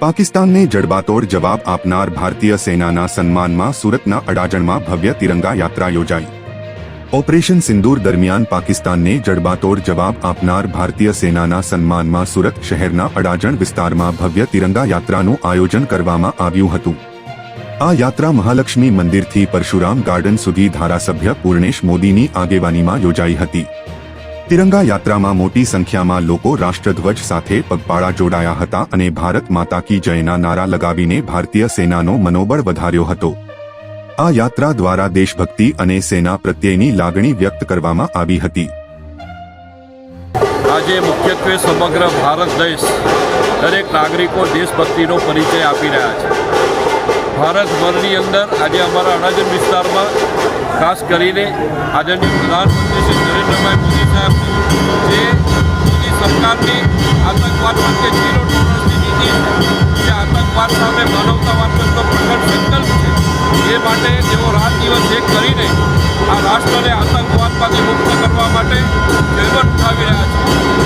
પાકિસ્તાનને જડબાતોડ જવાબ આપનાર ભારતીય સેનાના સન્માનમાં સુરતના અડાજણમાં ભવ્ય તિરંગા યાત્રા યોજાઈ. ઓપરેશન સિંદૂર દરમિયાન પાકિસ્તાનને જડબાતોડ જવાબ આપનાર ભારતીય સેનાના સન્માનમાં સુરત શહેરના અડાજણ વિસ્તારમાં ભવ્ય તિરંગા યાત્રાનું આયોજન કરવામાં આવ્યું હતું. આ યાત્રા મહાલક્ષ્મી મંદિરથી પરશુરામ ગાર્ડન સુધી ધારાસભ્ય પૂર્ણેશ મોદીની આગેવાનીમાં યોજાઈ હતી. તિરંગા યાત્રામાં મોટી સંખ્યામાં લોકો રાષ્ટ્રધ્વજ સાથે પગપાળા જોડાયા હતા અને ભારત માતા કી જયના નારા લગાવીને ભારતીય સેનાનો મનોબળ વધાર્યો હતો. આ યાત્રા દ્વારા દેશભક્તિ અને સેના પ્રત્યેની લાગણી વ્યક્ત કરવામાં આવી હતી. આજે મુખ્યત્વે સમગ્ર ભારત દેશ દરેક નાગરિકો દેશભક્તિનો પરિચય આપી રહ્યા છે. ભારતભરની અંદર આજે અમારા અડાજણ વિસ્તારમાં ખાસ કરીને આદરણીય પ્રધાનમંત્રી શ્રી નરેન્દ્રભાઈ મોદી સાહેબ, જે મોદી સરકારની આતંકવાદ પ્રત્યે ઝીરો ટોલરન્સની નીતિ છે જે આતંકવાદ સામે માનવતાવાદનો પ્રગટ સંકલ્પ છે, એ માટે તેઓ રાત દિવસ એક કરીને આ રાષ્ટ્રને આતંકવાદમાંથી મુક્ત કરવા માટે જહેમત ઉઠાવી રહ્યા છે.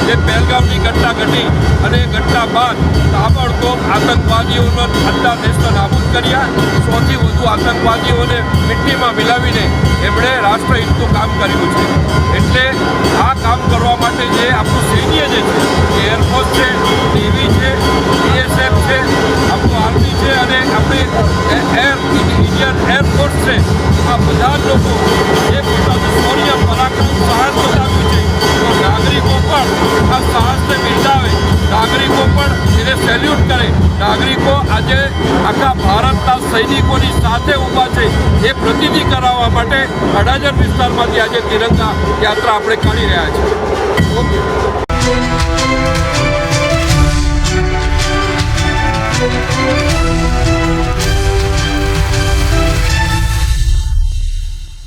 જે પહેલગામની ઘટના ઘટી અને એ ઘટના બાદ તાબડતોબ આતંકવાદીઓનો આટલા દેશને નાબૂદ કર્યા. સૌથી વધુ આતંકવાદીઓને મિટ્ટીમાં મિલાવીને એમણે રાષ્ટ્રહિતનું કામ કર્યું છે. એટલે આ કામ કરવા માટે જે આપણું સૈન્ય જે છે, એ એરફોર્સ છે નેવી છે બીએસએફ છે, આપણું આર્મી છે અને આપણી એર ઇન્ડિયન એરફોર્સ છે, આ બધા જ લોકો જે પોતાનું શૌર્ય પરાક્રમ સાહસ બતાવ્યું છે. તો નાગરિકો પણ આ સાહસને બિરદાવે. નાગરિકો પણ એને સેલ્યુટ કરે. નાગરિકો આજે આખા ભારતના સૈનિકોની સાથે ઊભા છે એ પ્રતિનિધિ કરાવવા માટે અડાજણ વિસ્તારમાંથી આજે તિરંગા યાત્રા આપણે કાઢી રહ્યા છીએ. ઓકે.